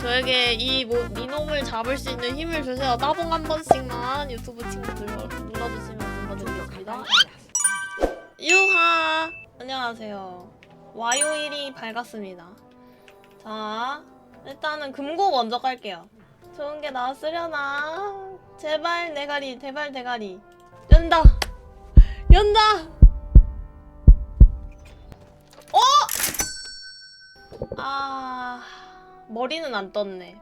저에게 이 뭐, 이놈을 잡을 수 있는 힘을 주세요. 따봉 한 번씩만 유튜브 친구들 눌러주시면 감사드리겠습니다. 유하 안녕하세요. 와요일이 밝았습니다. 자 일단은 금고 먼저 깔게요. 좋은 게 나왔으려나? 제발 대가리, 제발 대가리. 연다, 연다. 어? 아 머리는 안 떴네.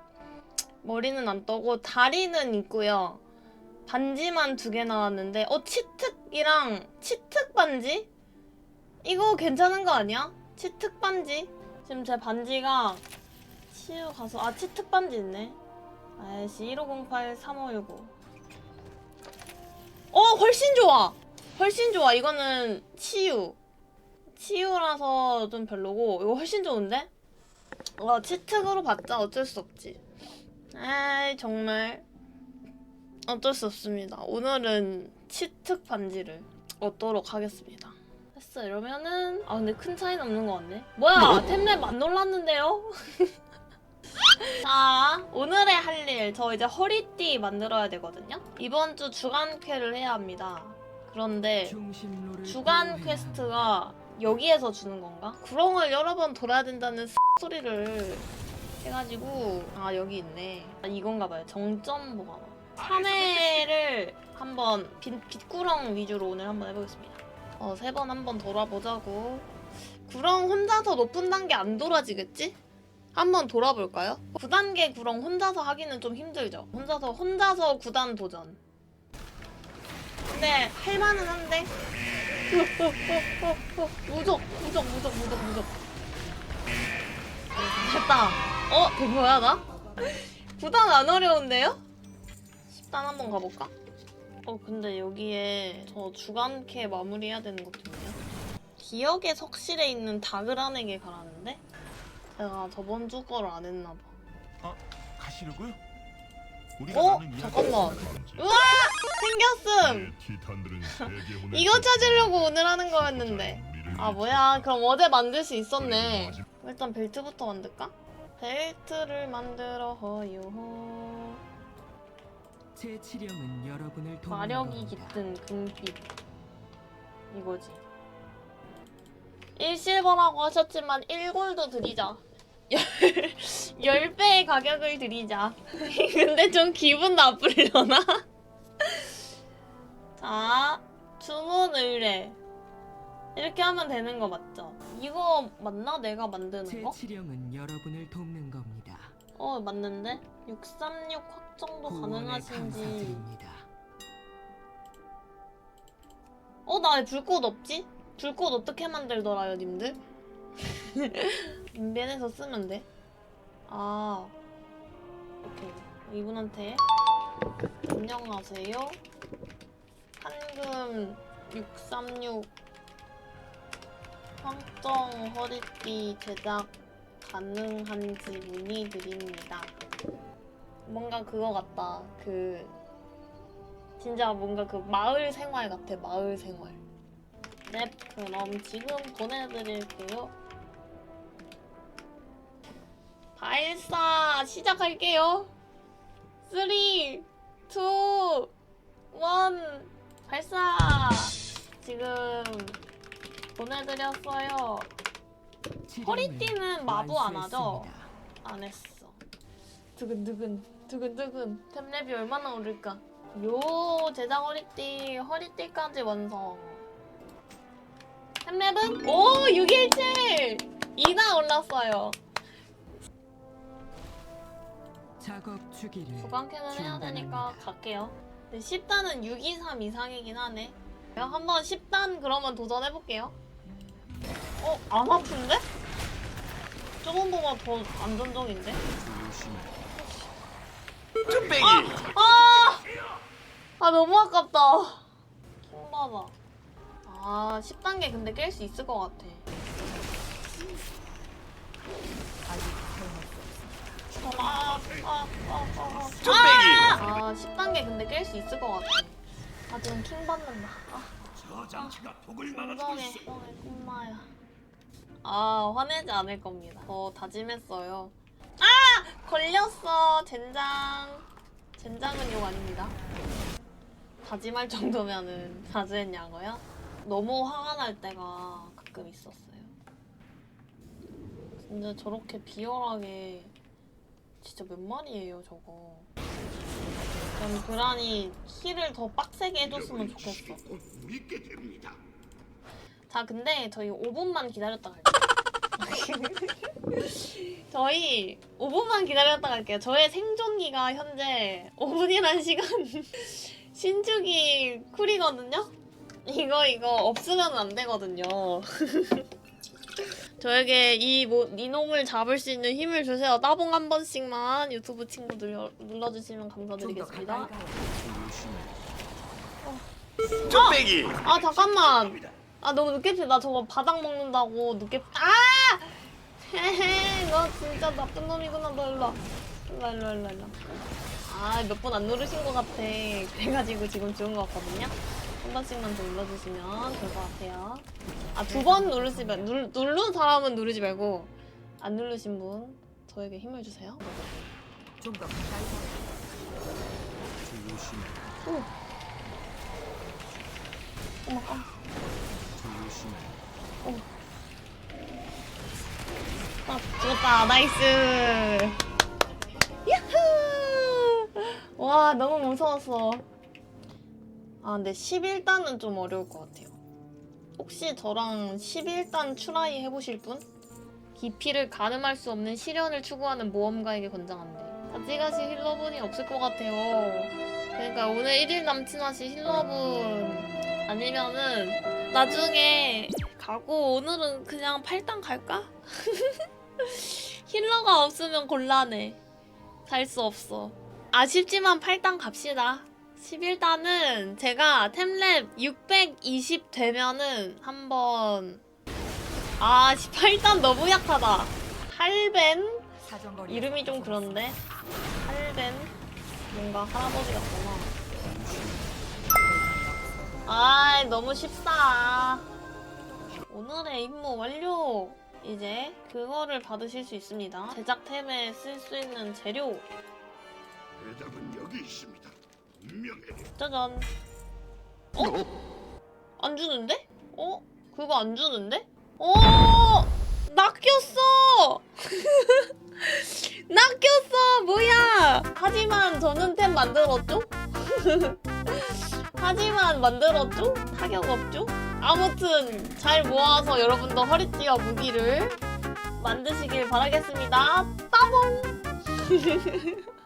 머리는 안 떠고 다리는 있고요. 반지만 두 개 나왔는데 어 치특이랑 치특 반지? 이거 괜찮은 거 아니야? 치특 반지? 지금 제 반지가 치유 가서 아 치특 반지 있네. 아이씨 1508 3519. 어 훨씬 좋아. 훨씬 좋아. 이거는 치유. 치유라서 좀 별로고 이거 훨씬 좋은데? 와 치특으로 봤자 어쩔 수 없지. 에이 정말 어쩔 수 없습니다. 오늘은 치특 반지를 얻도록 하겠습니다. 했어 이러면은 아 근데 큰 차이는 없는 것 같네. 뭐야 템랩 안 놀랐는데요? 자 오늘의 할 일 저 이제 허리띠 만들어야 되거든요. 이번 주 주간 퀘를 해야 합니다. 그런데 주간 퀘스트가 여기에서 주는 건가? 구렁을 여러 번 돌아야 된다는 소리를 해가지고 아 여기 있네. 아, 이건가 봐요. 정점 보관원 3회를 한번 빛, 빛구렁 위주로 오늘 한번 해보겠습니다. 어 세 번 한번 돌아보자고. 구렁 혼자서 높은 단계 안 돌아지겠지? 한번 돌아볼까요? 9단계 구렁 혼자서 하기는 좀 힘들죠. 혼자서 혼자서 9단 도전. 근데 할만은 한데. 무적 무적 무적 무적 무적 됐다 어? 된 거야 나? 9단 안 어려운데요? 10단 한번 가볼까? 어 근데 여기에 저 주간캐 마무리해야 되는 것도 있네요 기억의 석실에 있는 다그란에게 가라는데? 제가 저번 주 거를 안 했나봐 가시려고요? 우리가 어? 나눈 이야기가 잠깐만. 우와! 생겼음! 네, 티탄들은 세계 혼을 이거 찾으려고 오늘 하는 거였는데 아 뭐야 그럼 어제 만들 수 있었네 일단 벨트부터 만들까? 벨트를 만들어 허요 제 치령은 여러분을 돕는 마력이 겁니다. 깃든 금빛 이거지 1실버라고 하셨지만 1골도 드리자 10배의 가격을 드리자 근데 좀 기분 나쁘려나? 자 주문 의뢰 이렇게 하면 되는 거 맞죠? 이거 맞나? 내가 만드는 제 거? 치령은 여러분을 돕는 겁니다. 어 맞는데? 636 확정도 후원에 가능하신지 감사드립니다. 어, 나 왜 불꽃 없지? 불꽃 어떻게 만들더라요, 님들? 인벤에서 쓰면 돼. 아, 오케이. 이분한테 안녕하세요. 한금 636 황정 허리띠 제작 가능한지 문의드립니다. 뭔가 그거 같다. 그 진짜 뭔가 그 마을 생활 같아 마을 생활 네 그럼 지금 보내드릴게요 발사 시작할게요 3 2 1 발사 지금 보내드렸어요 허리띠는 마부 안 하죠? 안 했어. 두근두근 두근두근 템랩이 얼마나 오를까? 요 제작 허리띠 허리띠까지 완성. 템랩은 오 617! 2나 올랐어요. 작업 주기를 주간캐는 해야 되니까. 갈게요. 근데 10단은 623 이상이긴 하네. 한번 10단 그러면 도전해볼게요. 어? 안 아픈데? 조금 보면 더 안전적인데? 쭈빼기 아! 아 너무 아깝다. 킹 봐봐. 아 10단계 근데 깰 수 있을 것 같아. 아, 아, 아, 아, 아. 쭈빼기 아 10단계 근데 깰 수 있을 것 같아. 아 지금 킹 받는다. 아, 저 장치가 독을 막아주고 공정해. 있어 공정해. 콤마야. 아 화내지 않을 겁니다. 저 다짐했어요. 아! 걸렸어 젠장 젠장은 욕 아닙니다 다짐할 정도면은 자제했냐고요? 너무 화가 날 때가 가끔 있었어요 진짜 저렇게 비열하게 진짜 몇 마리예요 저거 그럼 그란이 힐을 더 빡세게 해줬으면 좋겠어 곧 우리께 됩니다. 자 근데 저희 5분만 기다렸다 갈게요. 저희 5분만 기다렸다 갈게요. 저의 생존기가 현재 5분이라는 시간 신축이 쿨이거든요? 이거 이거 없으면 안 되거든요. 저에게 이 뭐, 이놈을 잡을 수 있는 힘을 주세요. 따봉 한 번씩만 유튜브 친구들 여- 눌러주시면 감사드리겠습니다. 쭈빼기. 아 잠깐만 아 너무 늦게 피- 나 저거 바닥 먹는다고 늦게 아! 헤헤 너 진짜 나쁜 놈이구나. 너 일로 와. 일로 와, 일로 와, 일로 와, 일로 아몇 번 안 누르신 것 같아. 그래가지고 지금 죽은 것 같거든요? 한 번씩만 더 눌러주시면 될 것 같아요. 아 두 번 누르시면 누, 누른 사람은 누르지 말고 안 누르신 분 저에게 힘을 주세요. 좀더 가까이 오. 어머 깜 아, 죽었다. 나이스. 야후! 와, 너무 무서웠어. 아, 근데 11단은 좀 어려울 것 같아요. 혹시 저랑 11단 추라이 해보실 분? 깊이를 가늠할 수 없는 시련을 추구하는 모험가에게 권장한대. 가지가시 힐러분이 없을 것 같아요. 그러니까 오늘 1일 남친 하시 힐러분 아니면은 나중에 가고 오늘은 그냥 8단 갈까? 힐러가 없으면 곤란해. 갈 수 없어. 아쉽지만 8단 갑시다. 11단은 제가 템랩 620 되면은 한번 아 18단 너무 약하다. 할벤 이름이 좀 그런데 할벤 뭔가 할아버지 같구나. 아 너무 쉽다. 오늘의 임무 완료. 이제 그거를 받으실 수 있습니다. 제작템에 쓸 수 있는 재료 대답은 여기 있습니다. 분명해. 짜잔. 어? 안 주는데? 어? 그거 안 주는데? 어! 낚였어! 낚였어! 뭐야! 하지만 저는 템 만들었죠? 하지만 만들었죠? 타격 없죠? 아무튼 잘 모아서 여러분도 허리띠와 무기를 만드시길 바라겠습니다. 따봉!